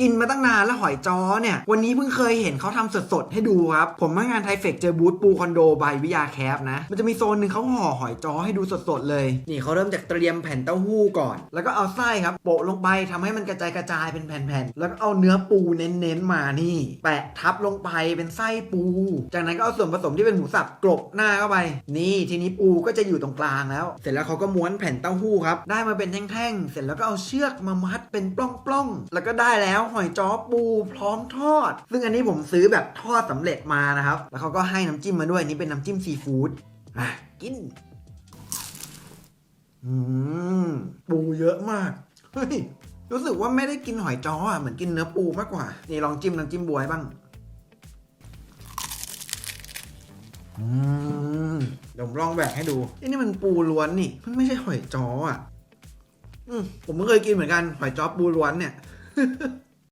กินมาตั้งนานแล้วหอยจ้อเนี่ย วันนี้เพิ่งเคยเห็นเขาทำสดๆ ให้ดูครับ ผมมางานไทเฟกเจอบูธปูคอนโดบายวิยาแคปนะ มันจะมีโซนหนึ่งเขาห่อหอยจ้อให้ดูสดๆ เลย นี่เขาเริ่มจากเตรียมแผ่นเต้าหู้ก่อน แล้วก็เอาไส้ครับโปะลงไปทำให้มันกระจายกระจายเป็นแผ่นๆ แล้วก็เอาเนื้อปูเน้นๆมานี่ แปะทับลงไปเป็นไส้ปู จากนั้นก็เอาส่วนผสมที่เป็นหมูสับกลบหน้าเข้าไป นี่ทีนี้ปูก็จะอยู่ตรงกลางแล้ว เสร็จแล้วเขาก็ม้วนแผ่นเต้าหู้ครับ ได้มาเป็นแท่งๆ เสร็จแล้วก็เอาเชือกมามัดเป็นปล้องๆ แล้วก็ได้แล้วหอยจ้อปูพร้อมทอด ซึ่งอันนี้ผมซื้อแบบทอดสำเร็จมานะครับ แล้วเขาก็ให้น้ำจิ้มมาด้วยนี่เป็นน้ำจิ้มซีฟู้ดอะกินอืมปูเยอะมากเฮ้ยรู้สึกว่าไม่ได้กินหอยจ้ออะเหมือนกินเนื้อปูมากกว่า นี่ลองจิ้มน้ำจิ้มบวยบ้างอืมเดี๋ยวผมลองแบกให้ดูอ้นี่มันปูล้วนนี่ มันไม่ใช่หอยจ้ออะ อืมผมก็เคยกินเหมือนกันหอยจ้อปูล้วนเนี่ย